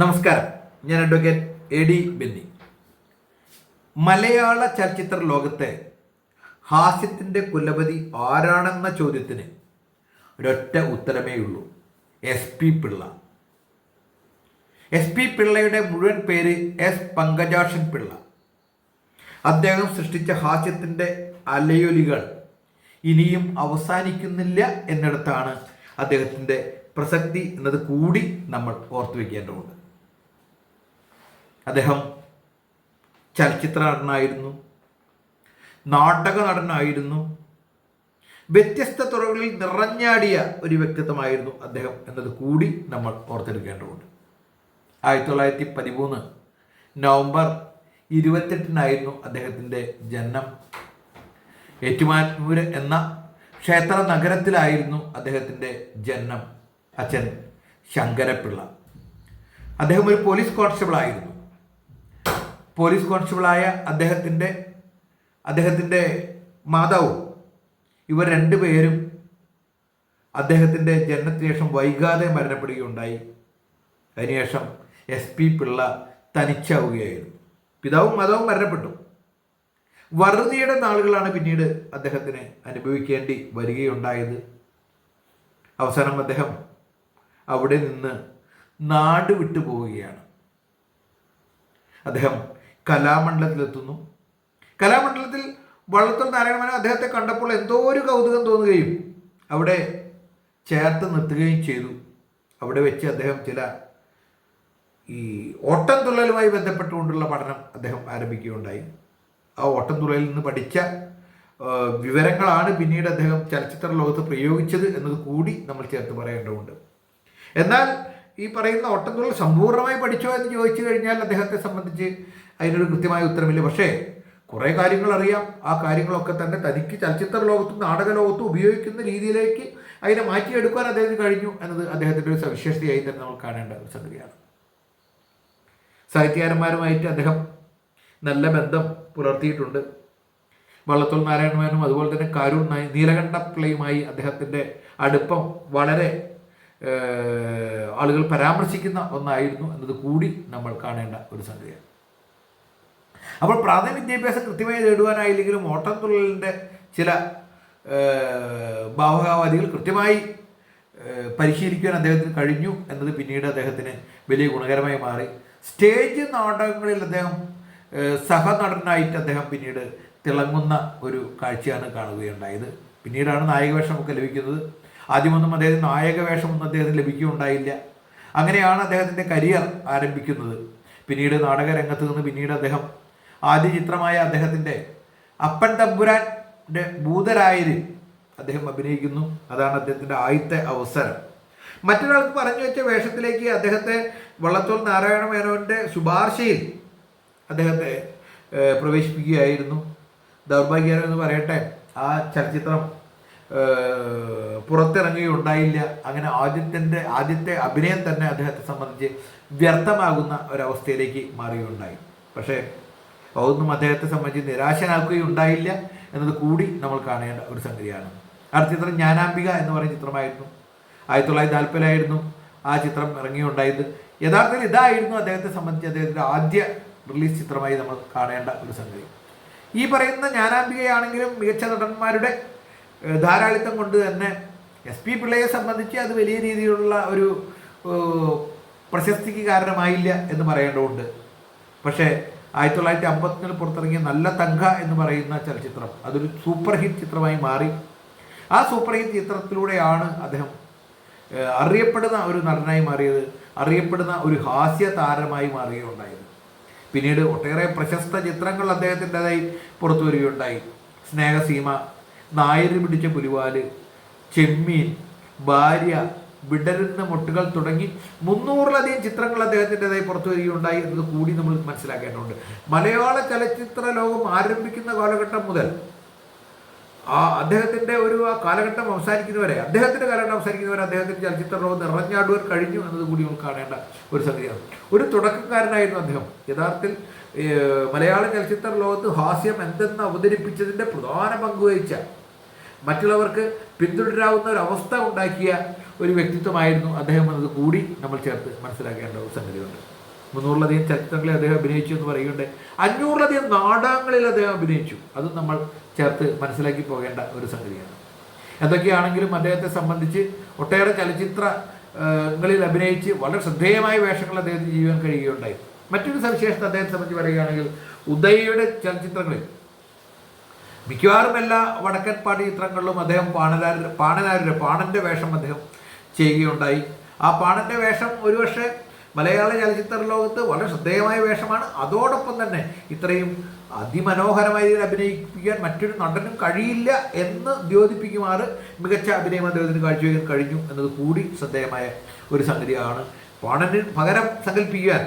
നമസ്കാരം. ഞാൻ advocate A D Benny. മലയാള ചലച്ചിത്ര ലോകത്തെ ഹാസ്യത്തിന്റെ കുലപതി ആരാണെന്ന ചോദ്യത്തിന് ഒരൊറ്റ ഉത്തരമേ ഉള്ളൂ. S P Pillai. S P പിള്ളയുടെ മുഴുവൻ പേര് എസ് പങ്കജാക്ഷൻ പിള്ള. അദ്ദേഹം സൃഷ്ടിച്ച ഹാസ്യത്തിന്റെ അലയൊലികൾ ഇനിയും അവസാനിക്കുന്നില്ല എന്നിടത്താണ് അദ്ദേഹത്തിന്റെ പ്രസക്തി എന്നത് കൂടി നമ്മൾ ഓർത്തു വയ്ക്കേണ്ടതുണ്ട് അദ്ദേഹം ചലച്ചിത്ര നടനായിരുന്നു നാടക നടനായിരുന്നു വ്യത്യസ്ത തുറകളിൽ നിറഞ്ഞാടിയ ഒരു വ്യക്തിത്വമായിരുന്നു അദ്ദേഹം എന്നത് കൂടി നമ്മൾ ഓർത്തെടുക്കേണ്ടതുണ്ട്. ആയിരത്തി തൊള്ളായിരത്തി പതിമൂന്ന് നവംബർ ഇരുപത്തെട്ടിനായിരുന്നു അദ്ദേഹത്തിന്റെ ജനനം. ഏറ്റുമാനൂര് എന്ന ക്ഷേത്ര നഗരത്തിലായിരുന്നു അദ്ദേഹത്തിന്റെ ജനനം. അച്ഛൻ ശങ്കരപ്പിള്ള. അദ്ദേഹം ഒരു പോലീസ് കോൺസ്റ്റബിൾ ആയിരുന്നു പോലീസ് കോൺസ്റ്റബിളായ അദ്ദേഹത്തിന്റെ അദ്ദേഹത്തിന്റെ മാതാവും ഇവർ രണ്ടുപേരും അദ്ദേഹത്തിന്റെ ജനനത്തിന് ശേഷം വൈകാതെ മരണപ്പെടുകയുണ്ടായി. അതിനുശേഷം എസ് പി പിള്ള തനിച്ചാവുകയായിരുന്നു. പിതാവും മാതാവും മരണപ്പെട്ടു. വറുതിയുടെ നാളുകളാണ് പിന്നീട് അദ്ദേഹത്തിന് അനുഭവിക്കേണ്ടി വരികയുണ്ടായത്. അവസാനം അദ്ദേഹം അവിടെ നിന്ന് നാട് വിട്ടു പോവുകയാണ് അദ്ദേഹം കലാമണ്ഡലത്തിലെത്തുന്നു. കലാമണ്ഡലത്തിൽ വള്ളത്തോൾ നാരായണമേനോൻ അദ്ദേഹത്തെ കണ്ടപ്പോൾ എന്തോ ഒരു കൗതുകം തോന്നുകയും അവിടെ ചേർത്ത് നിർത്തുകയും ചെയ്തു. അവിടെ വെച്ച് അദ്ദേഹം ചില ഈ ഓട്ടം തുള്ളലുമായി ബന്ധപ്പെട്ടുകൊണ്ടുള്ള പഠനം അദ്ദേഹം ആരംഭിക്കുകയുണ്ടായി. ആ ഓട്ടം തുള്ളലിൽ നിന്ന് പഠിച്ച വിവരങ്ങളാണ് പിന്നീട് അദ്ദേഹം ചലച്ചിത്ര ലോകത്ത് പ്രയോഗിച്ചത് എന്നത് കൂടി നമ്മൾ ചേർത്ത് പറയേണ്ടതുണ്ട്. എന്നാൽ ഈ പറയുന്ന ഓട്ടം ഓട്ടംതുള്ളൽ സമ്പൂർണമായി പഠിച്ചോ എന്ന് ചോദിച്ചു കഴിഞ്ഞാൽ അദ്ദേഹത്തെ സംബന്ധിച്ച് അതിനൊരു കൃത്യമായ ഉത്തരമില്ല. പക്ഷേ കുറേ കാര്യങ്ങൾ അറിയാം. ആ കാര്യങ്ങളൊക്കെ തന്നെ തനിക്ക് ചലച്ചിത്ര ലോകത്തും നാടക ലോകത്തും ഉപയോഗിക്കുന്ന രീതിയിലേക്ക് അതിനെ മാറ്റിയെടുക്കാൻ അദ്ദേഹത്തിന് കഴിഞ്ഞു എന്നത് അദ്ദേഹത്തിന്റെ ഒരു സവിശേഷതയായി തന്നെ നമ്മൾ കാണേണ്ട ഒരു സംഗതിയാണ്. സാഹിത്യകാരന്മാരുമായിട്ട് അദ്ദേഹം നല്ല ബന്ധം പുലർത്തിയിട്ടുണ്ട്. വള്ളത്തോൾ നാരായണമാനും അതുപോലെ തന്നെ കാരൂൺ നായി നീലകണ്ഠ പിള്ളയുമായി അദ്ദേഹത്തിന്റെ അടുപ്പം വളരെ ആളുകൾ പരാമർശിക്കുന്ന ഒന്നായിരുന്നു എന്നത് കൂടി നമ്മൾ കാണേണ്ട ഒരു സംഗതിയാണ്. അപ്പോൾ പ്രാഥമിക വിദ്യാഭ്യാസം കൃത്യമായി നേടുവാനായില്ലെങ്കിലും ഓട്ടംതുള്ളലിന്റെ ചില ഏഹ്, ഭാവകാവാദികൾ കൃത്യമായി പരിശീലിക്കുവാൻ അദ്ദേഹത്തിന് കഴിഞ്ഞു എന്നത് പിന്നീട് അദ്ദേഹത്തിന് വലിയ ഗുണകരമായി മാറി. സ്റ്റേജ് നാടകങ്ങളിൽ അദ്ദേഹം സഹനടനായിട്ട് അദ്ദേഹം പിന്നീട് തിളങ്ങുന്ന ഒരു കാഴ്ചയാണ് കാണുകയുണ്ടായത്. പിന്നീടാണ് നായകവേഷമൊക്കെ ലഭിക്കുന്നത്. ആദ്യമൊന്നും അദ്ദേഹത്തിന് നായകവേഷമൊന്നും അദ്ദേഹത്തിന് ലഭിക്കുകയുണ്ടായില്ല. അങ്ങനെയാണ് അദ്ദേഹത്തിന്റെ കരിയർ ആരംഭിക്കുന്നത്. പിന്നീട് നാടകരംഗത്ത് നിന്ന് പിന്നീട് അദ്ദേഹം ആദ്യ ചിത്രമായ അദ്ദേഹത്തിന്റെ അപ്പൻ തമ്പുരാന്റെ ഭൂതരായതിൽ അദ്ദേഹം അഭിനയിക്കുന്നു. അതാണ് അദ്ദേഹത്തിന്റെ ആദ്യത്തെ അവസരം. മറ്റൊരാൾക്ക് പറഞ്ഞു വെച്ച വേഷത്തിലേക്ക് അദ്ദേഹത്തെ വള്ളത്തോൾ നാരായണ മേനോന്റെ ശുപാർശയിൽ അദ്ദേഹത്തെ പ്രവേശിപ്പിക്കുകയായിരുന്നു. ദൗർഭാഗ്യം എന്ന് പറയട്ടെ ആ ചലച്ചിത്രം പുറത്തിറങ്ങുകയുണ്ടായില്ല. അങ്ങനെ ആദ്യത്തിന്റെ ആദ്യത്തെ അഭിനയം തന്നെ അദ്ദേഹത്തെ സംബന്ധിച്ച് വ്യർത്ഥമാകുന്ന ഒരവസ്ഥയിലേക്ക് മാറുകയുണ്ടായി. പക്ഷേ അതൊന്നും അദ്ദേഹത്തെ സംബന്ധിച്ച് നിരാശനാക്കുകയുണ്ടായില്ല എന്നത് കൂടി നമ്മൾ കാണേണ്ട ഒരു സംഗതിയാണ്. അടുത്ത ചിത്രം ജ്ഞാനാംബിക എന്ന് പറയുന്ന ചിത്രമായിരുന്നു. ആയിരത്തി തൊള്ളായിരത്തി നാൽപ്പതിലായിരുന്നു ആ ചിത്രം ഇറങ്ങിയുണ്ടായത്. യഥാർത്ഥത്തിൽ ഇതായിരുന്നു അദ്ദേഹത്തെ സംബന്ധിച്ച് അദ്ദേഹത്തിന്റെ ആദ്യ റിലീസ് ചിത്രമായി നമ്മൾ കാണേണ്ട ഒരു സംഗതി. ഈ പറയുന്ന ജ്ഞാനാംബികയാണെങ്കിലും മികച്ച നടന്മാരുടെ ധാരാളിത്തം കൊണ്ട് തന്നെ എസ് പി പിള്ളയെ സംബന്ധിച്ച് അത് വലിയ രീതിയിലുള്ള ഒരു പ്രശസ്തിക്ക് കാരണമായില്ല എന്ന് പറയേണ്ടതുണ്ട്. പക്ഷേ ആയിരത്തി തൊള്ളായിരത്തി അമ്പത്തിനിൽ പുറത്തിറങ്ങിയ നല്ല തങ്ക എന്ന് പറയുന്ന ചലച്ചിത്രം. അതൊരു സൂപ്പർ ഹിറ്റ് ചിത്രമായി മാറി. ആ സൂപ്പർ ഹിറ്റ് ചിത്രത്തിലൂടെയാണ് അദ്ദേഹം അറിയപ്പെടുന്ന ഒരു നടനായി മാറിയത് അറിയപ്പെടുന്ന ഒരു ഹാസ്യ താരമായി മാറുകയുണ്ടായത്. പിന്നീട് ഒട്ടേറെ പ്രശസ്ത ചിത്രങ്ങൾ അദ്ദേഹത്തിന്റെതായി പുറത്തു വരികയുണ്ടായി. സ്നേഹസീമ നായര് പിടിച്ച പുലിവാൽ ചെമ്മീൻ ഭാര്യ വിടരുന്ന മുട്ടുകൾ തുടങ്ങി മുന്നൂറിലധികം ചിത്രങ്ങൾ അദ്ദേഹത്തിന്റെതായി പുറത്തു വരികയുണ്ടായി എന്നത് കൂടി നമ്മൾ മനസ്സിലാക്കേണ്ടതുണ്ട്. മലയാള ചലച്ചിത്ര ലോകം ആരംഭിക്കുന്ന കാലഘട്ടം മുതൽ ആ അദ്ദേഹത്തിന്റെ ഒരു ആ കാലഘട്ടം അവസാനിക്കുന്നവരെ അദ്ദേഹത്തിന്റെ കാലഘട്ടം അവസാനിക്കുന്നവരെ അദ്ദേഹത്തിന്റെ ചലച്ചിത്ര ലോകം നിറഞ്ഞാടുവാൻ കഴിഞ്ഞു എന്നത് കൂടി നമുക്ക് കാണേണ്ട ഒരു സംഗതിയാണ്. ഒരു തുടക്കക്കാരനായിരുന്നു അദ്ദേഹം. യഥാർത്ഥത്തിൽ മലയാള ചലച്ചിത്ര ലോകത്ത് ഹാസ്യം എന്തെന്ന് അവതരിപ്പിച്ചതിന്റെ പ്രധാന പങ്ക് വഹിച്ച മറ്റുള്ളവർക്ക് പിന്തുടരാവുന്ന ഒരു അവസ്ഥ ഉണ്ടാക്കിയ ഒരു വ്യക്തിത്വമായിരുന്നു അദ്ദേഹം എന്നത് കൂടി നമ്മൾ ചേർത്ത് മനസ്സിലാക്കേണ്ട ഒരു സംഗതിയുണ്ട്. മുന്നൂറിലധികം ചലച്ചിത്രങ്ങളിൽ അദ്ദേഹം അഭിനയിച്ചു എന്ന് പറയുന്നുണ്ട്. അഞ്ഞൂറിലധികം നാടകങ്ങളിൽ അദ്ദേഹം അഭിനയിച്ചു. അത് നമ്മൾ ചേർത്ത് മനസ്സിലാക്കി പോകേണ്ട ഒരു സംഗതിയാണ്. എന്തൊക്കെയാണെങ്കിലും അദ്ദേഹത്തെ സംബന്ധിച്ച് ഒട്ടേറെ ചലച്ചിത്രങ്ങളിൽ അഭിനയിച്ച് വളരെ ശ്രദ്ധേയമായ വേഷങ്ങൾ അദ്ദേഹത്തിന് ചെയ്യാൻ കഴിയുകയുണ്ടായി. മറ്റൊരു സവിശേഷത അദ്ദേഹത്തെ സംബന്ധിച്ച് പറയുകയാണെങ്കിൽ ഉദയയുടെ ചലച്ചിത്രങ്ങളിൽ മിക്കവാറും എല്ലാ വടക്കൻ പാടി ചിത്രങ്ങളിലും അദ്ദേഹം പാണലാരുടെ പാണനാരുടെ പാണന്റെ വേഷം അദ്ദേഹം ചെയ്യുകയുണ്ടായി. ആ പാണന്റെ വേഷം ഒരുപക്ഷെ മലയാള ചലച്ചിത്ര ലോകത്ത് വളരെ ശ്രദ്ധേയമായ വേഷമാണ്. അതോടൊപ്പം തന്നെ ഇത്രയും അതിമനോഹരമായി അഭിനയിപ്പിക്കാൻ മറ്റൊരു നടനും കഴിയില്ല എന്ന് ദ്യോതിപ്പിക്കുമാറ് മികച്ച അഭിനയം അദ്ദേഹത്തിന് കാഴ്ചവെക്കാൻ കഴിഞ്ഞു എന്നത് കൂടി ശ്രദ്ധേയമായ ഒരു സംഗതിയാണ്. പാണന് പകരം സങ്കല്പിക്കാൻ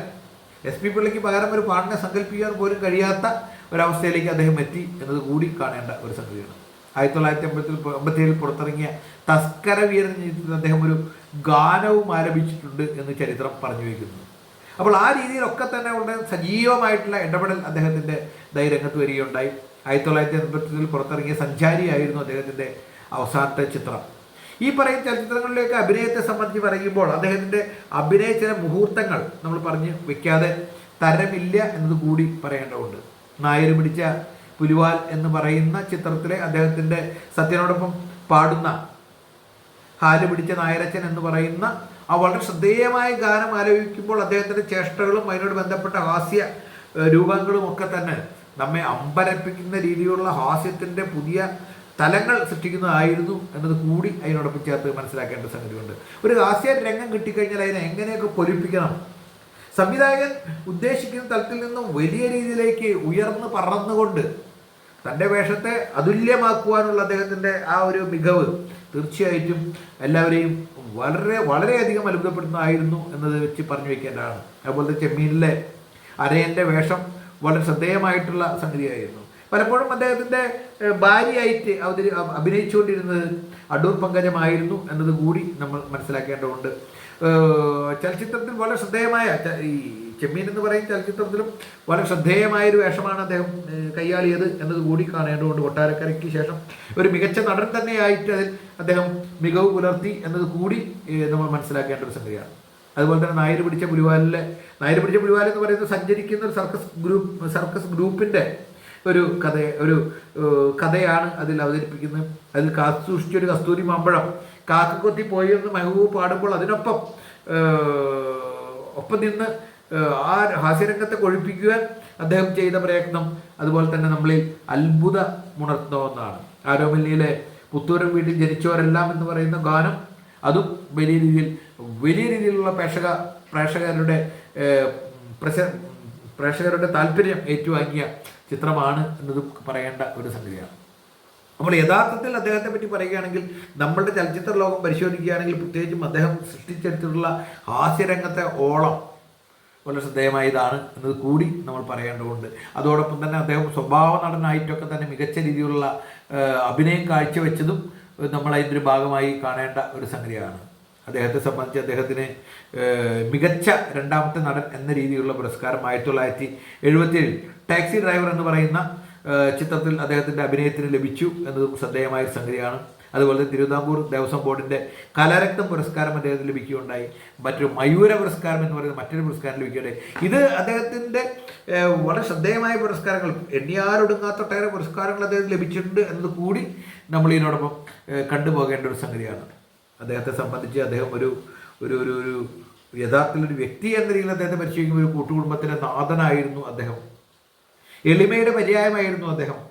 എസ് പി പിള്ളയ്ക്ക് പകരം ഒരു പാട്ടിനെ സങ്കല്പിക്കാൻ പോലും കഴിയാത്ത ഒരവസ്ഥയിലേക്ക് അദ്ദേഹം എത്തി എന്നത് കൂടി കാണേണ്ട ഒരു സംഗതിയാണ്. ആയിരത്തി തൊള്ളായിരത്തി അമ്പത്തിൽ അമ്പത്തിയേഴിൽ പുറത്തിറങ്ങിയ തസ്കര വീരൻ അദ്ദേഹം ഒരു ഗാനവും ആരംഭിച്ചിട്ടുണ്ട് എന്ന് ചരിത്രം പറഞ്ഞു വയ്ക്കുന്നു അപ്പോൾ ആ രീതിയിലൊക്കെ തന്നെ ഉള്ള സജീവമായിട്ടുള്ള ഇടപെടൽ അദ്ദേഹത്തിന്റെ ദൈരംഗത്ത് വരികയുണ്ടായി. ആയിരത്തി തൊള്ളായിരത്തി അമ്പത്തി പുറത്തിറങ്ങിയ സഞ്ചാരിയായിരുന്നു അദ്ദേഹത്തിന്റെ അവസാനത്തെ ചിത്രം. ഈ പറയുന്ന ചലച്ചിത്രങ്ങളിലേക്ക് അഭിനയത്തെ സംബന്ധിച്ച് പറയുമ്പോൾ അദ്ദേഹത്തിന്റെ അഭിനയ ചില മുഹൂർത്തങ്ങൾ നമ്മൾ പറഞ്ഞ് വെക്കാതെ തരമില്ല എന്നത് കൂടി പറയേണ്ടതുണ്ട്. നായർ പിടിച്ച പുലിവാൽ എന്ന് പറയുന്ന ചിത്രത്തിലെ അദ്ദേഹത്തിന്റെ സത്യനോടൊപ്പം പാടുന്ന ഹാൽ പിടിച്ച നായരച്ചൻ എന്ന് പറയുന്ന ആ വളരെ ശ്രദ്ധേയമായ ഗാനം ആലോചിക്കുമ്പോൾ അദ്ദേഹത്തിന്റെ ചേഷ്ടകളും അതിനോട് ബന്ധപ്പെട്ട ഹാസ്യ രൂപങ്ങളും ഒക്കെ തന്നെ നമ്മെ അമ്പരപ്പിക്കുന്ന രീതിയിലുള്ള ഹാസ്യത്തിന്റെ പുതിയ തലങ്ങൾ സൃഷ്ടിക്കുന്നതായിരുന്നു എന്നത് കൂടി അതിനോടൊപ്പം ചേർത്ത് മനസ്സിലാക്കേണ്ട സംഗതിയുണ്ട്. ഒരു ഹാസ്യ രംഗം കിട്ടിക്കഴിഞ്ഞാൽ അതിനെ എങ്ങനെയൊക്കെ പൊലിപ്പിക്കണം? സംവിധായകൻ ഉദ്ദേശിക്കുന്ന തലത്തിൽ നിന്നും വലിയ രീതിയിലേക്ക് ഉയർന്ന് പറന്നുകൊണ്ട് തന്റെ വേഷത്തെ അതുല്യമാക്കുവാനുള്ള അദ്ദേഹത്തിന്റെ ആ ഒരു മികവ് തീർച്ചയായിട്ടും എല്ലാവരെയും വളരെ വളരെയധികം അത്ഭുതപ്പെടുന്നതായിരുന്നു എന്നത് വെച്ച് പറഞ്ഞു വയ്ക്കേണ്ടതാണ്. അതുപോലെ ചെമ്മീനിലെ അരയന്റെ വേഷം വളരെ ശ്രദ്ധേയമായിട്ടുള്ള സംഗതിയായിരുന്നു. പലപ്പോഴും അദ്ദേഹത്തിന്റെ ഭാര്യയായിട്ട് അവതരി അഭിനയിച്ചുകൊണ്ടിരുന്നത് അടൂർ പങ്കജമായിരുന്നു എന്നത് കൂടി നമ്മൾ മനസ്സിലാക്കേണ്ടതുണ്ട്. ചലച്ചിത്രത്തിൽ വളരെ ശ്രദ്ധേയമായ ഈ ചെമ്മീൻ എന്ന് പറയുന്ന ചലച്ചിത്രത്തിലും വളരെ ശ്രദ്ധേയമായ ഒരു വേഷമാണ് അദ്ദേഹം കൈയാളിയത് എന്നത് കൂടി കാണേണ്ടതുകൊണ്ട് കൊട്ടാരക്കരയ്ക്ക് ശേഷം ഒരു മികച്ച നടൻ തന്നെയായിട്ട് അതിൽ അദ്ദേഹം മികവ് പുലർത്തി എന്നത് കൂടി നമ്മൾ മനസ്സിലാക്കേണ്ട ഒരു സംഗതിയാണ്. അതുപോലെ തന്നെ നായർ പിടിച്ച പുലിവാലിലെ നായർ പിടിച്ച പുലിവാൽ എന്ന് പറയുന്നത് സഞ്ചരിക്കുന്ന ഒരു സർക്കസ് ഗ്രൂപ്പ് സർക്കസ് ഗ്രൂപ്പിന്റെ ഒരു കഥ ഒരു കഥയാണ് അതിൽ അവതരിപ്പിക്കുന്നത്. അതിൽ കാത്തു സൂക്ഷിച്ചൊരു കസ്തൂരി മാമ്പഴം കാക്കക്കൊത്തി പോയി എന്ന് മെഹബൂബ് പാടുമ്പോൾ അതിനൊപ്പം ഒപ്പം നിന്ന് ആ ഹാസ്യരംഗത്തെ കൊഴിപ്പിക്കുവാൻ അദ്ദേഹം ചെയ്ത പ്രയത്നം അതുപോലെ തന്നെ നമ്മളിൽ അത്ഭുതമുണർത്തുന്ന ഒന്നാണ്. ആരോമല്ലിയിലെ പുത്തൂരം വീട്ടിൽ ജനിച്ചവരെല്ലാം എന്ന് പറയുന്ന ഗാനം അതും വലിയ രീതിയിൽ വലിയ രീതിയിലുള്ള പ്രേക്ഷക പ്രേക്ഷകരുടെ പ്രേക്ഷകരുടെ താല്പര്യം ഏറ്റുവാങ്ങിയ ചിത്രമാണ് എന്നത് പറയേണ്ട ഒരു സംഗതിയാണ്. അപ്പോൾ യഥാർത്ഥത്തിൽ അദ്ദേഹത്തെ പറ്റി പറയുകയാണെങ്കിൽ നമ്മളുടെ ചലച്ചിത്ര ലോകം പരിശോധിക്കുകയാണെങ്കിൽ പ്രത്യേകിച്ചും അദ്ദേഹം സൃഷ്ടിച്ചെടുത്തിട്ടുള്ള ഹാസ്യരംഗത്തെ ഓളം വളരെ ശ്രദ്ധേയമായതാണ് എന്നത് കൂടി നമ്മൾ പറയേണ്ടതുണ്ട്. അതോടൊപ്പം തന്നെ അദ്ദേഹം സ്വഭാവ നടനായിട്ടൊക്കെ തന്നെ മികച്ച രീതിയിലുള്ള അഭിനയം കാഴ്ചവെച്ചതും നമ്മൾ അതിന്റെ ഭാഗമായി കാണേണ്ട ഒരു സംഗതിയാണ്. അദ്ദേഹത്തെ സംബന്ധിച്ച് അദ്ദേഹത്തിന് മികച്ച രണ്ടാമത്തെ നടൻ എന്ന രീതിയിലുള്ള പുരസ്കാരം ആയിരത്തി തൊള്ളായിരത്തി എഴുപത്തിയേഴിൽ ടാക്സി ഡ്രൈവർ എന്ന് പറയുന്ന ചിത്രത്തിൽ അദ്ദേഹത്തിന്റെ അഭിനയത്തിന് ലഭിച്ചു എന്നതും ശ്രദ്ധേയമായ സംഗതിയാണ്. അതുപോലെ തന്നെ തിരുവിതാംകൂർ ദേവസ്വം ബോർഡിന്റെ കലാരക്തം പുരസ്കാരം അദ്ദേഹത്തിന് ലഭിക്കുകയുണ്ടായി. മറ്റൊരു മയൂര പുരസ്കാരം എന്ന് പറയുന്ന മറ്റൊരു പുരസ്കാരം ലഭിക്കുകയുണ്ടായി. ഇത് അദ്ദേഹത്തിന്റെ വളരെ ശ്രദ്ധേയമായ പുരസ്കാരങ്ങൾ എണ്ണിയാലൊടുങ്ങാത്ത ഒട്ടേറെ പുരസ്കാരങ്ങൾ അദ്ദേഹത്തിന് ലഭിച്ചിട്ടുണ്ട് എന്നത് കൂടി നമ്മൾ ഇതിനോടൊപ്പം കണ്ടുപോകേണ്ട ഒരു സംഗതിയാണ്. അദ്ദേഹത്തെ സംബന്ധിച്ച് അദ്ദേഹം ഒരു ഒരു ഒരു ഒരു യഥാർത്ഥത്തിൽ ഒരു വ്യക്തി എന്ന രീതിയിൽ അദ്ദേഹത്തെ പരിശോധിക്കുമ്പോൾ ഒരു കൂട്ടുകുടുംബത്തിന്റെ നാഥനായിരുന്നു അദ്ദേഹം. എളിമയുടെ പര്യായമായിരുന്നു അദ്ദേഹം.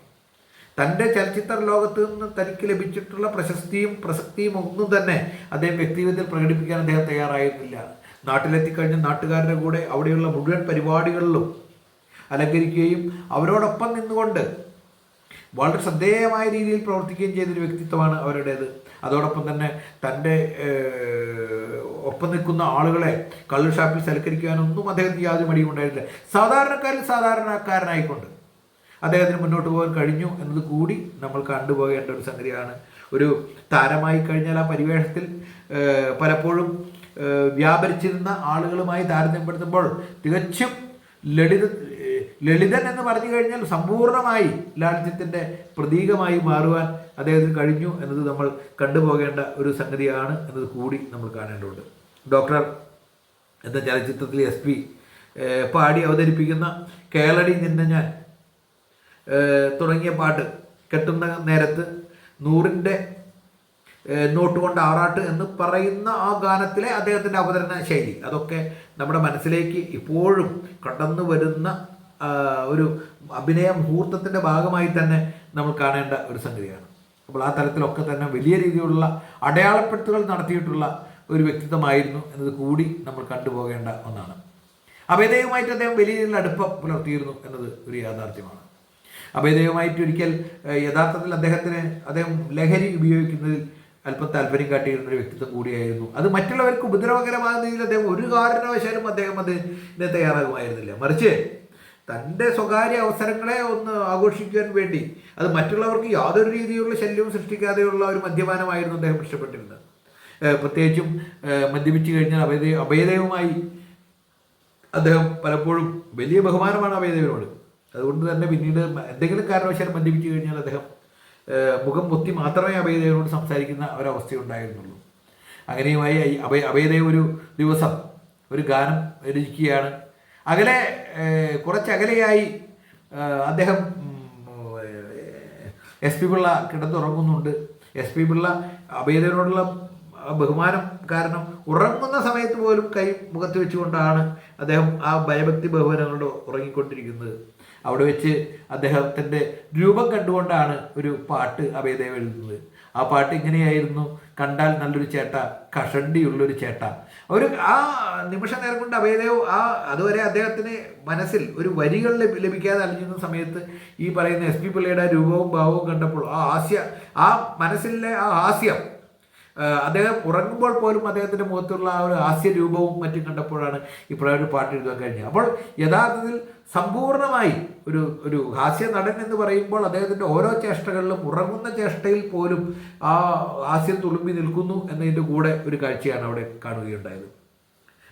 തന്റെ ചലച്ചിത്ര ലോകത്ത് നിന്ന് തനിക്ക് ലഭിച്ചിട്ടുള്ള പ്രശസ്തിയും പ്രസക്തിയും ഒന്നും തന്നെ അദ്ദേഹം വ്യക്തിഗതത്തിൽ പ്രകടിപ്പിക്കാൻ അദ്ദേഹം തയ്യാറായിരുന്നില്ല. നാട്ടിലെത്തിക്കഴിഞ്ഞ നാട്ടുകാരുടെ കൂടെ അവിടെയുള്ള മുഴുവൻ പരിപാടികളിലും അലങ്കരിക്കുകയും അവരോടൊപ്പം നിന്നുകൊണ്ട് വളരെ ശ്രദ്ധേയമായ രീതിയിൽ പ്രവർത്തിക്കുകയും ചെയ്തൊരു വ്യക്തിത്വമാണ് അവരുടേത്. അതോടൊപ്പം തന്നെ തന്റെ ഒപ്പം നിൽക്കുന്ന ആളുകളെ കള്ളു ഷാപ്പിൽ സൽക്കരിക്കാനൊന്നും അദ്ദേഹത്തിന് യാതൊരു മടിയും ഉണ്ടായിട്ടില്ല. സാധാരണക്കാരിൽ സാധാരണക്കാരനായിക്കൊണ്ട് അദ്ദേഹത്തിന് മുന്നോട്ട് പോകാൻ കഴിഞ്ഞു എന്നത് കൂടി നമ്മൾ കണ്ടുപോകേണ്ട ഒരു സംഗതിയാണ്. ഒരു താരമായി കഴിഞ്ഞാൽ ആ പരിവേഷത്തിൽ പലപ്പോഴും വ്യാപരിച്ചിരുന്ന ആളുകളുമായി താരതമ്യപ്പെടുത്തുമ്പോൾ തികച്ചും ലളിത ലളിതൻ എന്ന് പറഞ്ഞു കഴിഞ്ഞാൽ സമ്പൂർണമായി ലാളിത്യത്തിന്റെ പ്രതീകമായി മാറുവാൻ അദ്ദേഹത്തിന് കഴിഞ്ഞു എന്നത് നമ്മൾ കണ്ടുപോകേണ്ട ഒരു സംഗതിയാണ് എന്നത് കൂടി നമ്മൾ കാണേണ്ടതുണ്ട്. ഡോക്ടർ എന്ന ചലച്ചിത്രത്തിൽ എസ് പി പാടി അവതരിപ്പിക്കുന്ന കേളടി നിന്ന ഞാൻ തുടങ്ങിയ പാട്ട് കെട്ടുന്ന നേരത്ത് നൂറിന്റെ നോട്ട് കൊണ്ട് ആറാട്ട് എന്ന് പറയുന്ന ആ ഗാനത്തിലെ അദ്ദേഹത്തിന്റെ അവതരണ ശൈലി അതൊക്കെ നമ്മുടെ മനസ്സിലേക്ക് ഇപ്പോഴും കടന്നു വരുന്ന ഒരു അഭിനയ മുഹൂർത്തത്തിന്റെ ഭാഗമായി തന്നെ നമ്മൾ കാണേണ്ട ഒരു സംഗതിയാണ്. അപ്പോൾ ആ തലത്തിലൊക്കെ തന്നെ വലിയ രീതിയിലുള്ള അടയാളപ്പെടുത്തുകൾ നടത്തിയിട്ടുള്ള ഒരു വ്യക്തിത്വമായിരുന്നു എന്നത് കൂടി നമ്മൾ കണ്ടുപോകേണ്ട ഒന്നാണ്. അഭയദേവുമായിട്ട് അദ്ദേഹം വലിയ രീതിയിൽ അടുപ്പം പുലർത്തിയിരുന്നു എന്നത് ഒരു യാഥാർത്ഥ്യമാണ്. അഭയദേവുമായിട്ട് ഒരിക്കൽ യഥാർത്ഥത്തിൽ അദ്ദേഹത്തിന് അദ്ദേഹം ലഹരി ഉപയോഗിക്കുന്നതിൽ അല്പം താല്പര്യം കാട്ടിയിരുന്ന ഒരു വ്യക്തിത്വം കൂടിയായിരുന്നു. അത് മറ്റുള്ളവർക്ക് ഉപദ്രവകരമാകുന്ന രീതിയിൽ അദ്ദേഹം ഒരു കാരണവശാലും അദ്ദേഹം അതിന് തയ്യാറാകുമായിരുന്നില്ല. മറിച്ച് തന്റെ സ്വകാര്യ അവസരങ്ങളെ ഒന്ന് ആഘോഷിക്കാൻ വേണ്ടി അത് മറ്റുള്ളവർക്ക് യാതൊരു രീതിയിലുള്ള ശല്യവും സൃഷ്ടിക്കാതെയുള്ള ഒരു മദ്യപാനമായിരുന്നു അദ്ദേഹം ഇഷ്ടപ്പെട്ടിരുന്നത്. പ്രത്യേകിച്ചും മദ്യപിച്ചു കഴിഞ്ഞാൽ അഭയദേ അഭയദേവുമായി അദ്ദേഹം പലപ്പോഴും വലിയ ബഹുമാനമാണ് അഭയദേവനോട് അതുകൊണ്ട് തന്നെ പിന്നീട് എന്തെങ്കിലും കാരണവശാൽ മദ്യപിച്ചു കഴിഞ്ഞാൽ അദ്ദേഹം മുഖം പൊത്തി മാത്രമേ അഭയദേവനോട് സംസാരിക്കുന്ന ഒരവസ്ഥ ഉണ്ടായിരുന്നുള്ളൂ അങ്ങനെയുമായി അഭയ അഭയദേവ് ഒരു ദിവസം ഒരു ഗാനം രചിക്കുകയാണ്. അകലെ കുറച്ചകലെയായി അദ്ദേഹം എസ് പി പിള്ള കിടന്നുറങ്ങുന്നുണ്ട്. എസ് പി പിള്ള അഭയദേവനോടുള്ള ആ ബഹുമാനം കാരണം ഉറങ്ങുന്ന സമയത്ത് പോലും കൈ മുഖത്ത് വെച്ചുകൊണ്ടാണ് അദ്ദേഹം ആ ഭയഭക്തി ബഹുമാനങ്ങളോട് ഉറങ്ങിക്കൊണ്ടിരിക്കുന്നത്. അവിടെ വെച്ച് അദ്ദേഹത്തിന്റെ രൂപം കണ്ടുകൊണ്ടാണ് ഒരു പാട്ട് അഭയദേവ് എഴുതുന്നത്. ആ പാട്ട് ഇങ്ങനെയായിരുന്നു കണ്ടാൽ നല്ലൊരു ചേട്ട കഷണ്ടിയുള്ളൊരു ചേട്ട. ഒരു ആ നിമിഷ നേരം കൊണ്ട് അഭയദേവ് ആ അതുവരെ അദ്ദേഹത്തിന് മനസ്സിൽ ഒരു വരികൾ ലഭിക്കാതെ അലഞ്ഞിരുന്ന സമയത്ത് ഈ പറയുന്ന എസ് പി പിള്ളയുടെ രൂപവും ഭാവവും കണ്ടപ്പോൾ ആ ആസ്യ ആ മനസ്സിലെ ആ ഹാസ്യം അദ്ദേഹം ഉറങ്ങുമ്പോൾ പോലും അദ്ദേഹത്തിന്റെ മുഖത്തുള്ള ആ ഒരു ഹാസ്യ രൂപവും മറ്റും കണ്ടപ്പോഴാണ് ഇപ്പോഴൊരു പാട്ട് എഴുതാൻ കഴിഞ്ഞത്. അപ്പോൾ യഥാർത്ഥത്തിൽ സമ്പൂർണമായി ഒരു ഒരു ഹാസ്യ നടൻ എന്ന് പറയുമ്പോൾ അദ്ദേഹത്തിന്റെ ഓരോ ചേഷ്ടകളിലും ഉറങ്ങുന്ന ചേഷ്ടയിൽ പോലും ആ ഹാസ്യം തുളുമ്പി നിൽക്കുന്നു എന്നതിന്റെ കൂടെ ഒരു കാഴ്ചയാണ് അവിടെ കാണുകയുണ്ടായത്.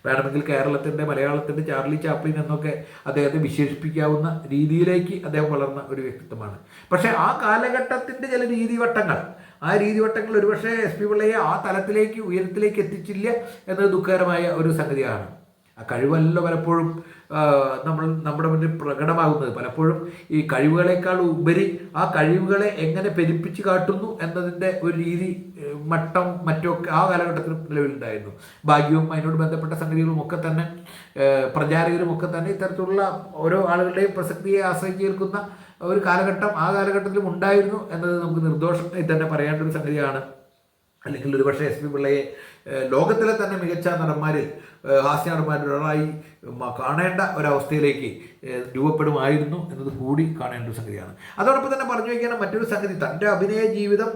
വേണമെങ്കിൽ കേരളത്തിന്റെ മലയാളത്തിന്റെ ചാർലി ചാപ്ലിൻ എന്നൊക്കെ അദ്ദേഹത്തെ വിശേഷിപ്പിക്കാവുന്ന രീതിയിലേക്ക് അദ്ദേഹം വളർന്ന ഒരു വ്യക്തിത്വമാണ്. പക്ഷേ ആ കാലഘട്ടത്തിന്റെ ചില രീതിവട്ടങ്ങൾ ആ രീതിവട്ടങ്ങൾ ഒരുപക്ഷെ എസ് പി പിള്ളയെ ആ തലത്തിലേക്ക് ഉയരത്തിലേക്ക് എത്തിച്ചില്ല എന്നത് ദുഃഖകരമായ ഒരു സംഗതിയാണ്. ആ കഴിവല്ല പലപ്പോഴും നമ്മൾ നമ്മുടെ മുന്നിൽ പ്രകടമാകുന്നത്. പലപ്പോഴും ഈ കഴിവുകളെക്കാൾ ഉപരി ആ കഴിവുകളെ എങ്ങനെ പെരുപ്പിച്ച് കാട്ടുന്നു എന്നതിന്റെ ഒരു രീതി മട്ടം മറ്റൊക്കെ ആ കാലഘട്ടത്തിൽ നിലവിലുണ്ടായിരുന്നു. ഭാഗ്യവും അതിനോട് ബന്ധപ്പെട്ട സംഗതികളും ഒക്കെ തന്നെ പ്രചാരകരും ഒക്കെ തന്നെ ഇത്തരത്തിലുള്ള ഓരോ ആളുകളുടെയും പ്രസക്തിയെ ആശ്രയിച്ച് നിൽക്കുന്ന ഒരു കാലഘട്ടം ആ കാലഘട്ടത്തിലും ഉണ്ടായിരുന്നു എന്നത് നമുക്ക് നിർദോഷമായി തന്നെ പറയേണ്ട ഒരു സംഗതിയാണ്. അല്ലെങ്കിൽ ഒരുപക്ഷെ എസ് പി പിള്ളയെ ലോകത്തിലെ തന്നെ മികച്ച നടന്മാരിൽ ഹാസ്യ നടന്മാരിൽ ഒരാളായി കാണേണ്ട ഒരവസ്ഥയിലേക്ക് രൂപപ്പെടുമായിരുന്നു എന്നത് കൂടി കാണേണ്ട ഒരു സംഗതിയാണ്. അതോടൊപ്പം തന്നെ പറഞ്ഞു വയ്ക്കുന്ന മറ്റൊരു സംഗതി തന്റെ അഭിനയ ജീവിതം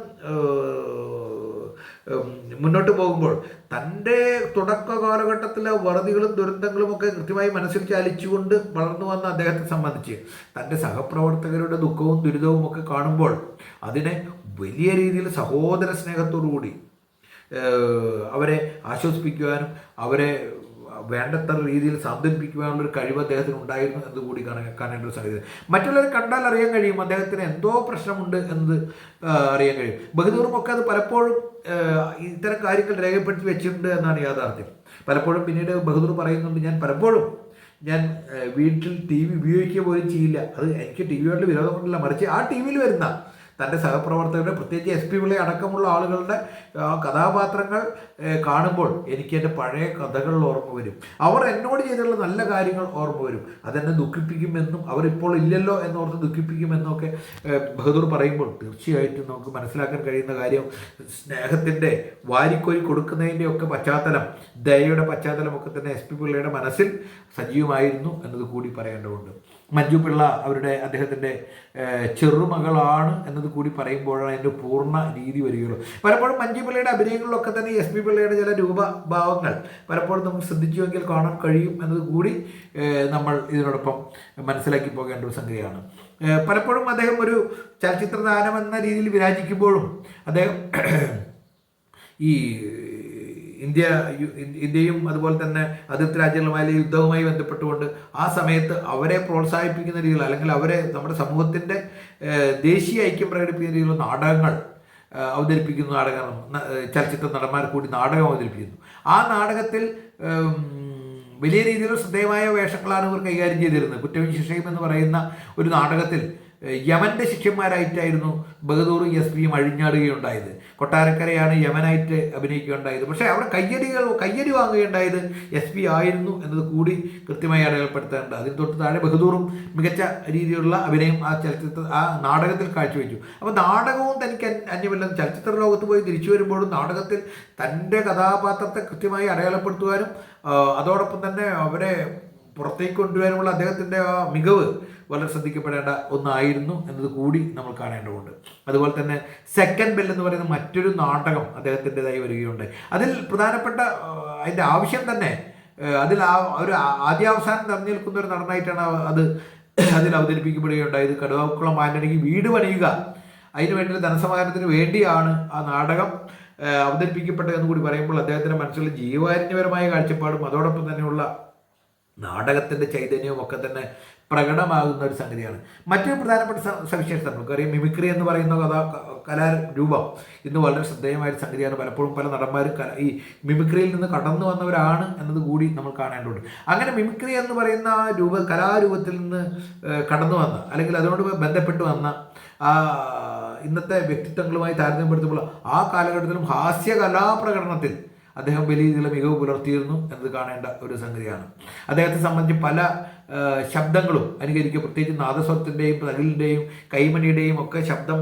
മുന്നോട്ട് പോകുമ്പോൾ തന്റെ തുടക്ക കാലഘട്ടത്തിലെ വറുതികളും ദുരന്തങ്ങളും ഒക്കെ കൃത്യമായി മനസ്സിൽ ചാലിച്ചുകൊണ്ട് വളർന്നു വന്ന അദ്ദേഹത്തെ സംബന്ധിച്ച് തന്റെ സഹപ്രവർത്തകരുടെ ദുഃഖവും ദുരിതവും ഒക്കെ കാണുമ്പോൾ അതിനെ വലിയ രീതിയിൽ സഹോദര സ്നേഹത്തോടു കൂടി അവരെ ആശ്വസിപ്പിക്കുവാനും അവരെ വേണ്ടത്ര രീതിയിൽ സാന്ത്വനിപ്പിക്കുവാനുള്ള ഒരു കഴിവ് അദ്ദേഹത്തിന് ഉണ്ടായിരുന്നു എന്ന് കൂടി കാണേണ്ട ഒരു സാധ്യത മറ്റുള്ളവർ കണ്ടാൽ അറിയാൻ കഴിയും. അദ്ദേഹത്തിന് എന്തോ പ്രശ്നമുണ്ട് എന്നത് അറിയാൻ കഴിയും. ബഹുദൂർമൊക്കെ അത് പലപ്പോഴും ഇത്തരം കാര്യങ്ങൾ രേഖപ്പെടുത്തി വെച്ചിട്ടുണ്ട് എന്നാണ് യാഥാർത്ഥ്യം. പലപ്പോഴും പിന്നീട് ബഹദൂർ പറയുന്നുണ്ട് ഞാൻ പലപ്പോഴും ഞാൻ വീട്ടിൽ ടി വി ഉപയോഗിക്കുക പോലും ചെയ്യില്ല. അത് എനിക്ക് ടി വിയോട് വിരോധം മറിച്ച് ആ ടി വിയിൽ വരുന്ന തന്റെ സഹപ്രവർത്തകരുടെ പ്രത്യേകിച്ച് എസ് പി പിള്ളെ അടക്കമുള്ള ആളുകളുടെ കഥാപാത്രങ്ങൾ കാണുമ്പോൾ എനിക്ക് എന്റെ പഴയ കഥകളിൽ ഓർമ്മ വരും. അവർ എന്നോട് ചെയ്തിട്ടുള്ള നല്ല കാര്യങ്ങൾ ഓർമ്മ വരും. അതെന്നെ ദുഃഖിപ്പിക്കുമെന്നും അവരിപ്പോൾ ഇല്ലല്ലോ എന്നോർത്ത് ദുഃഖിപ്പിക്കുമെന്നൊക്കെ ബഹദൂർ പറയുമ്പോൾ തീർച്ചയായിട്ടും നമുക്ക് മനസ്സിലാക്കാൻ കഴിയുന്ന കാര്യം സ്നേഹത്തിന്റെ വാരിക്കോരി കൊടുക്കുന്നതിന്റെ ഒക്കെ പശ്ചാത്തലം ദയയുടെ പശ്ചാത്തലമൊക്കെ തന്നെ എസ് പി പിള്ളയുടെ മനസ്സിൽ സജീവമായിരുന്നു എന്നത് കൂടി പറയേണ്ടതുണ്ട്. മഞ്ജു പിള്ള അവരുടെ അദ്ദേഹത്തിന്റെ ചെറുമകളാണ് എന്നത് കൂടി പറയുമ്പോഴാണ് അതിന്റെ പൂർണ രീതി വരികയുള്ളൂ. പലപ്പോഴും മഞ്ജു പിള്ളയുടെ അഭിനയങ്ങളിലൊക്കെ തന്നെ എസ് പി പിള്ളയുടെ ചില രൂപഭാവങ്ങൾ പലപ്പോഴും നമുക്ക് ശ്രദ്ധിച്ചുവെങ്കിൽ കാണാൻ കഴിയും എന്നത് കൂടി നമ്മൾ ഇതിനോടൊപ്പം മനസ്സിലാക്കി പോകേണ്ട ഒരു സംഗതിയാണ്. പലപ്പോഴും അദ്ദേഹം ഒരു ചലച്ചിത്ര താരം എന്ന രീതിയിൽ വിരാജിക്കുമ്പോഴും അദ്ദേഹം ഈ ഇന്ത്യ ഇന്ത്യയും അതുപോലെ തന്നെ അതിർത്തി രാജ്യങ്ങളുമായി യുദ്ധവുമായി ബന്ധപ്പെട്ടുകൊണ്ട് ആ സമയത്ത് അവരെ പ്രോത്സാഹിപ്പിക്കുന്ന രീതിയിൽ അല്ലെങ്കിൽ അവരെ നമ്മുടെ സമൂഹത്തിന്റെ ദേശീയ ഐക്യം പ്രകടിപ്പിക്കുന്ന രീതിയിലുള്ള നാടകങ്ങൾ അവതരിപ്പിക്കുന്ന നാടകം ചലച്ചിത്ര നടന്മാർ കൂടി നാടകം അവതരിപ്പിക്കുന്നു. ആ നാടകത്തിൽ വലിയ രീതിയിലുള്ള ശ്രദ്ധേയമായ വേഷങ്ങളാണ് ഇവർ കൈകാര്യം ചെയ്തിരുന്നത്. കുറ്റവിശിഷയം എന്ന് പറയുന്ന ഒരു നാടകത്തിൽ ഏഹ്, യമന്റെ ശിഷ്യന്മാരായിട്ടായിരുന്നു ബഹദൂറും എസ് പിയും അഴിഞ്ഞാടുകയുണ്ടായത് കൊട്ടാരക്കരയാണ് യമനായിട്ട് അഭിനയിക്കുകയുണ്ടായത് പക്ഷേ അവിടെ കയ്യടികൾ കയ്യടി വാങ്ങുകയുണ്ടായത് എസ് പി ആയിരുന്നു എന്നത് കൂടി കൃത്യമായി അടയാളപ്പെടുത്തേണ്ടത് അതിന് തൊട്ട് താഴെ ബഹദൂറും മികച്ച രീതിയിലുള്ള അഭിനയം ആ ചലച്ചിത്ര ആ നാടകത്തിൽ കാഴ്ചവെച്ചു. അപ്പോൾ നാടകവും തനിക്ക് അന്യമല്ലെന്ന് അന്യമല്ല ചലച്ചിത്ര ലോകത്ത് പോയി തിരിച്ചു വരുമ്പോഴും നാടകത്തിൽ തന്റെ കഥാപാത്രത്തെ കൃത്യമായി അടയാളപ്പെടുത്തുവാനും അതോടൊപ്പം തന്നെ അവരെ പുറത്തേക്ക് കൊണ്ടുവരാനുള്ള അദ്ദേഹത്തിന്റെ ആ മികവ് വളരെ ശ്രദ്ധിക്കപ്പെടേണ്ട ഒന്നായിരുന്നു എന്നത് കൂടി നമ്മൾ കാണേണ്ടതുണ്ട്. അതുപോലെ തന്നെ സെക്കൻഡ് ബെൽ എന്ന് പറയുന്ന മറ്റൊരു നാടകം അദ്ദേഹത്തിന്റെതായി വരികയുണ്ട്. അതിൽ പ്രധാനപ്പെട്ട അതിന്റെ ആവശ്യം തന്നെ അതിൽ ആ ഒരു ആദ്യാവസാനം നിറഞ്ഞു നിൽക്കുന്ന ഒരു നടനായിട്ടാണ് അത് അതിൽ അവതരിപ്പിക്കപ്പെടുകയുണ്ടായത്. കടുവാക്കുളം ആന്റണിക്ക് വീട് പണിയുക. അതിനു വേണ്ടി ധനസമാഹരണത്തിന് വേണ്ടിയാണ് ആ നാടകം അവതരിപ്പിക്കപ്പെട്ടതെന്ന് കൂടി പറയുമ്പോൾ അദ്ദേഹത്തിന്റെ മനസ്സിൽ ജീവകാരുണ്യപരമായ കാഴ്ചപ്പാടും അതോടൊപ്പം തന്നെയുള്ള നാടകത്തിന്റെ ചൈതന്യവും ഒക്കെ തന്നെ പ്രകടമാകുന്ന ഒരു സംഗതിയാണ്. മറ്റൊരു പ്രധാനപ്പെട്ട സവിശേഷത നമുക്കറിയാം മിമിക്രി എന്ന് പറയുന്ന കഥാ കലാരൂപം ഇന്ന് വളരെ ശ്രദ്ധേയമായ ഒരു സംഗതിയാണ്. പലപ്പോഴും പല നടന്മാരും കല ഈ മിമിക്രിയിൽ നിന്ന് കടന്നു വന്നവരാണ് എന്നത് കൂടി നമ്മൾ കാണേണ്ടതുണ്ട്. അങ്ങനെ മിമിക്രി എന്ന് പറയുന്ന ആ രൂപ കലാരൂപത്തിൽ നിന്ന് കടന്നു വന്ന അല്ലെങ്കിൽ അതിനോട് ബന്ധപ്പെട്ട് വന്ന ആ ഇന്നത്തെ വ്യക്തിത്വങ്ങളുമായി താരതമ്യപ്പെടുത്തുമ്പോൾ ആ കാലഘട്ടത്തിലും ഹാസ്യ കലാപ്രകടനത്തിൽ അദ്ദേഹം വലിയ രീതിയിലുള്ള മികവ് പുലർത്തിയിരുന്നു എന്നത് കാണേണ്ട ഒരു സംഗതിയാണ്. അദ്ദേഹത്തെ സംബന്ധിച്ച് പല ശബ്ദങ്ങളും അനുകരിക്കുക പ്രത്യേകിച്ച് നാദസ്വത്തിന്റെയും തകിലിന്റെയും കൈമണിയുടെയും ഒക്കെ ശബ്ദം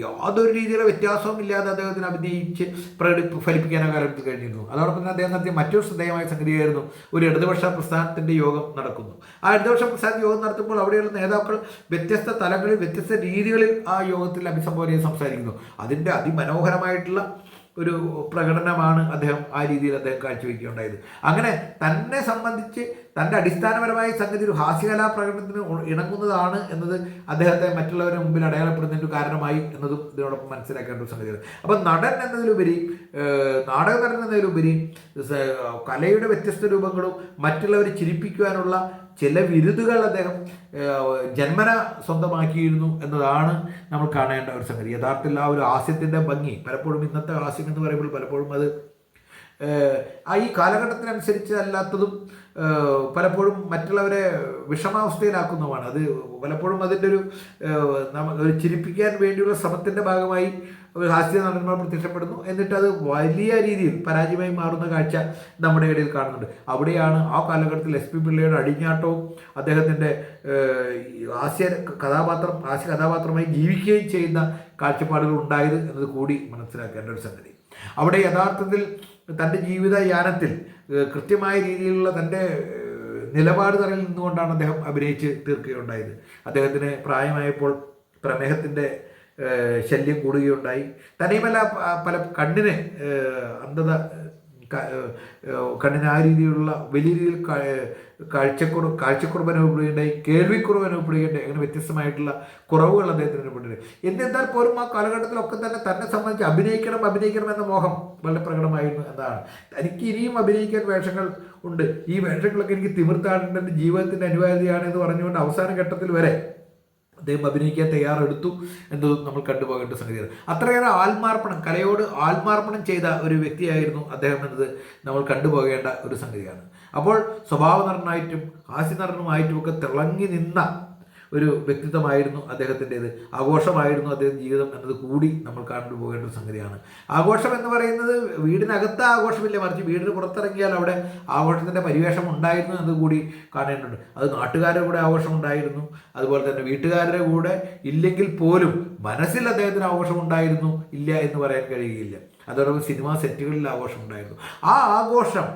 യാതൊരു രീതിയിലുള്ള വ്യത്യാസവും ഇല്ലാതെ അദ്ദേഹത്തിന് അഭിനയിച്ച് പ്രകടി ഫലിപ്പിക്കാനോ കാലത്ത് കഴിഞ്ഞിരുന്നു. അതോടൊപ്പം തന്നെ അദ്ദേഹം നടത്തിയ മറ്റൊരു ശ്രദ്ധേയമായ സംഗതിയായിരുന്നു ഒരു ഇടതുപക്ഷ പ്രസ്ഥാനത്തിന്റെ യോഗം നടക്കുന്നു. ആ ഇടതുപക്ഷ പ്രസ്ഥാന യോഗം നടത്തുമ്പോൾ അവിടെയുള്ള നേതാക്കൾ വ്യത്യസ്ത തലങ്ങളിൽ വ്യത്യസ്ത രീതികളിൽ ആ യോഗത്തിൽ അഭിസംബോധന സംസാരിക്കുന്നു. അതിന്റെ അതിമനോഹരമായിട്ടുള്ള ഒരു പ്രകടനമാണ് അദ്ദേഹം ആ രീതിയിൽ അദ്ദേഹം കാഴ്ചവെക്കുകയുണ്ടായത്. അങ്ങനെ തന്നെ സംബന്ധിച്ച് തന്റെ അടിസ്ഥാനപരമായ സംഗതി ഒരു ഹാസ്യകലാ പ്രകടനത്തിന് ഇണങ്ങുന്നതാണ് എന്നത് അദ്ദേഹത്തെ മറ്റുള്ളവരുടെ മുമ്പിൽ അടയാളപ്പെടുന്നതിന്റെ കാരണമായി എന്നതും ഇതിനോടൊപ്പം മനസ്സിലാക്കേണ്ട ഒരു സംഗതിയാണ്. അപ്പം നടൻ എന്നതിലുപരി നാടക നടൻ എന്നതിലുപരി കലയുടെ വ്യത്യസ്ത രൂപങ്ങളും മറ്റുള്ളവരെ ചിരിപ്പിക്കുവാനുള്ള ചില വിരുദുകൾ അദ്ദേഹം ജന്മന സ്വന്തമാക്കിയിരുന്നു എന്നതാണ് നമ്മൾ കാണേണ്ട ഒരു സംഗതി. യഥാർത്ഥത്തിൽ ആ ഒരു ഹാസ്യത്തിന്റെ ഭംഗി പലപ്പോഴും ഇന്നത്തെ ഹാസ്യം എന്ന് പറയുമ്പോൾ പലപ്പോഴും അത് ആ ഈ കാലഘട്ടത്തിനനുസരിച്ച് അല്ലാത്തതും പലപ്പോഴും മറ്റുള്ളവരെ വിഷമാവസ്ഥയിലാക്കുന്നതുമാണ്. അത് പലപ്പോഴും അതിന്റെ ഒരു ഒരു ചിരിപ്പിക്കാൻ വേണ്ടിയുള്ള ശ്രമത്തിന്റെ ഭാഗമായി ഹാസ്യ നടന്മാർ പ്രത്യക്ഷപ്പെടുന്നു. എന്നിട്ട് അത് വലിയ രീതിയിൽ പരാജയമായി മാറുന്ന കാഴ്ച നമ്മുടെ ഇടയിൽ കാണുന്നുണ്ട്. അവിടെയാണ് ആ കാലഘട്ടത്തിൽ എസ് പി പിള്ളയുടെ അടിഞ്ഞാട്ടവും അദ്ദേഹത്തിന്റെ ഹാസ്യ കഥാപാത്രം ഹാസ്യ കഥാപാത്രമായി ജീവിക്കുകയും ചെയ്യുന്ന കാഴ്ചപ്പാടുകൾ ഉണ്ടായത് എന്നത് കൂടി മനസ്സിലാക്കേണ്ട ഒരു സംഗതി. അവിടെ യഥാർത്ഥത്തിൽ തന്റെ ജീവിതയാനത്തിൽ കൃത്യമായ രീതിയിലുള്ള തന്റെ നിലപാട് തറയിൽ നിന്നുകൊണ്ടാണ് അദ്ദേഹം അഭിനയിച്ച് തീർക്കുകയുണ്ടായത്. അദ്ദേഹത്തിന് പ്രായമായപ്പോൾ പ്രമേഹത്തിന്റെ ശല്യം കൂടുകയുണ്ടായി. തന്നെയുമല്ല പ- പല കണ്ണിന് അന്ധത കണ്ണിന് ആ രീതിയിലുള്ള വലിയ രീതിയിൽ കാഴ്ചക്കുറ കാഴ്ചക്കുറവ് അനുഭവപ്പെടുകയുണ്ടായി കേൾവിക്കുറവ് അനുഭവപ്പെടുകയുണ്ടായി. അങ്ങനെ വ്യത്യസ്തമായിട്ടുള്ള കുറവുകൾ അദ്ദേഹത്തിന് അനുഭവപ്പെട്ടിട്ടുണ്ട് എന്നിരുന്നാൽ പോലും ആ കാലഘട്ടത്തിലൊക്കെ തന്നെ തന്നെ സംബന്ധിച്ച് അഭിനയിക്കണം അഭിനയിക്കണം എന്ന മോഹം വളരെ പ്രകടമായിരുന്നു എന്നതാണ് എനിക്ക് ഇനിയും അഭിനയിക്കാൻ വേഷങ്ങൾ ഉണ്ട്. ഈ വേഷങ്ങളൊക്കെ എനിക്ക് തിമിർത്താടേണ്ടത് ജീവിതത്തിന്റെ അനിവാര്യതയാണ് എന്ന് പറഞ്ഞുകൊണ്ട് അവസാന ഘട്ടത്തിൽ വരെ അദ്ദേഹം അഭിനയിക്കാൻ തയ്യാറെടുത്തു എന്നത് നമ്മൾ കണ്ടുപോകേണ്ട സംഗതിയാണ്. അത്രയേറെ ആത്മാർപ്പണം കലയോട് ആത്മാർപ്പണം ചെയ്ത ഒരു വ്യക്തിയായിരുന്നു അദ്ദേഹം എന്നത് നമ്മൾ കണ്ടുപോകേണ്ട ഒരു സംഗതിയാണ്. അപ്പോൾ സ്വഭാവ നടനായിട്ടും ഹാസ്യ നടനുമായിട്ടും ഒക്കെ തിളങ്ങി നിന്ന ഒരു വ്യക്തിത്വമായിരുന്നു അദ്ദേഹത്തിന്റെത്. ആഘോഷമായിരുന്നു അദ്ദേഹം ജീവിതം എന്നത് കൂടി നമ്മൾ കണ്ടുപോകേണ്ട ഒരു സംഗതിയാണ്. ആഘോഷം എന്ന് പറയുന്നത് വീടിനകത്ത് ആഘോഷമില്ല മറിച്ച് വീടിന് പുറത്തിറങ്ങിയാൽ അവിടെ ആഘോഷത്തിന്റെ പരിവേഷം ഉണ്ടായിരുന്നു എന്നത് കൂടി കാണേണ്ടതുണ്ട്. അത് നാട്ടുകാരുടെ കൂടെ ആഘോഷം ഉണ്ടായിരുന്നു. അതുപോലെ തന്നെ വീട്ടുകാരുടെ കൂടെ ഇല്ലെങ്കിൽ പോലും മനസ്സിൽ അദ്ദേഹത്തിന് ആഘോഷം ഉണ്ടായിരുന്നു ഇല്ല എന്ന് പറയാൻ കഴിയുകയില്ല. അതോടൊപ്പം സിനിമാ സെറ്റുകളിൽ ആഘോഷം ഉണ്ടായിരുന്നു. ആ ആഘോഷം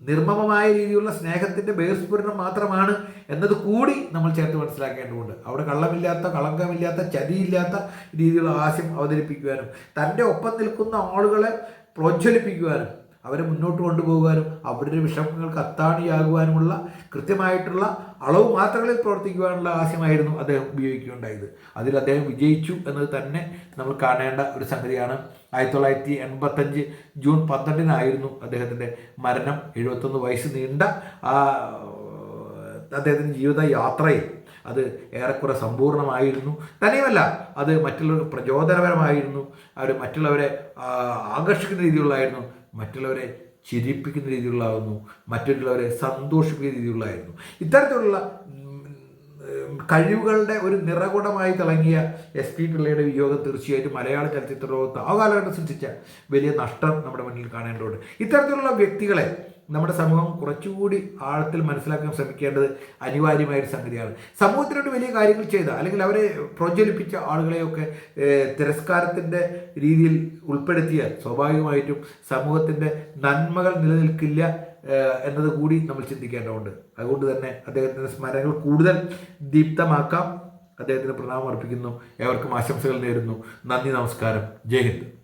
നിർമ്മമമായ രീതിയിലുള്ള സ്നേഹത്തിന്റെ ബഹിർസ്ഫുരണം മാത്രമാണ് എന്നത് കൂടി നമ്മൾ ചേർത്ത് മനസ്സിലാക്കേണ്ടതുണ്ട്. അവിടെ കള്ളമില്ലാത്ത കളങ്കമില്ലാത്ത ചതിയില്ലാത്ത രീതിയിലുള്ള ആശയം അവതരിപ്പിക്കുവാനും തന്റെ ഒപ്പം നിൽക്കുന്ന ആളുകളെ പ്രോജ്വലിപ്പിക്കുവാനും അവരെ മുന്നോട്ട് കൊണ്ടുപോകാനും അവരുടെ വിഷമങ്ങൾക്ക് അത്താണിയാകുവാനുമുള്ള കൃത്യമായിട്ടുള്ള അളവ് മാത്രങ്ങളിൽ പ്രവർത്തിക്കുവാനുള്ള ആശയമായിരുന്നു അദ്ദേഹം ഉപയോഗിക്കുകയുണ്ടായത്. അതിൽ അദ്ദേഹം വിജയിച്ചു എന്നത് തന്നെ നമ്മൾ കാണേണ്ട ഒരു സംഗതിയാണ്. ആയിരത്തി തൊള്ളായിരത്തി എൺപത്തഞ്ച് ജൂൺ പന്ത്രണ്ടിനായിരുന്നു അദ്ദേഹത്തിന്റെ മരണം. എഴുപത്തൊന്ന് വയസ്സ് നീണ്ട ആ അദ്ദേഹത്തിന്റെ ജീവിത യാത്രയിൽ അത് ഏറെക്കുറെ സമ്പൂർണമായിരുന്നു തന്നെയുമല്ല അത് മറ്റുള്ളവർക്ക് പ്രചോദനപരമായിരുന്നു. അവർ മറ്റുള്ളവരെ ആകർഷിക്കുന്ന രീതിയിലുള്ളതായിരുന്നു. മറ്റുള്ളവരെ ചിരിപ്പിക്കുന്ന രീതിയിലുള്ളതായിരുന്നു മറ്റുള്ളവരെ സന്തോഷിപ്പിക്കുന്ന രീതിയിലുള്ളതായിരുന്നു. ഇത്തരത്തിലുള്ള കഴിവുകളുടെ ഒരു നിറകുടമായി തിളങ്ങിയ എസ് പി പിള്ളയുടെ വിയോഗം തീർച്ചയായിട്ടും മലയാള ചലച്ചിത്ര ലോകത്ത് ആ കാലഘട്ടം സൃഷ്ടിച്ച വലിയ നഷ്ടം നമ്മുടെ മുന്നിൽ കാണേണ്ടതുണ്ട്. ഇത്തരത്തിലുള്ള വ്യക്തികളെ നമ്മുടെ സമൂഹം കുറച്ചുകൂടി ആഴത്തിൽ മനസ്സിലാക്കാൻ ശ്രമിക്കേണ്ടത് അനിവാര്യമായ ഒരു സംഗതിയാണ്. സമൂഹത്തിനോട് വലിയ കാര്യങ്ങൾ ചെയ്ത അല്ലെങ്കിൽ അവരെ പ്രോജ്വലിപ്പിച്ച ആളുകളെയൊക്കെ തിരസ്കാരത്തിന്റെ രീതിയിൽ ഉൾപ്പെടുത്തിയാൽ സ്വാഭാവികമായിട്ടും സമൂഹത്തിന്റെ നന്മകൾ നിലനിൽക്കില്ല എന്നത് കൂടി നമ്മൾ ചിന്തിക്കേണ്ടതുണ്ട്. അതുകൊണ്ട് തന്നെ അദ്ദേഹത്തിന്റെ സ്മരണകൾ കൂടുതൽ ദീപ്തമാക്കാം. അദ്ദേഹത്തിന് പ്രണാമം അർപ്പിക്കുന്നു. ഏവർക്കും ആശംസകൾ നേരുന്നു. നന്ദി നമസ്കാരം. ജയ് ഹിന്ദ്.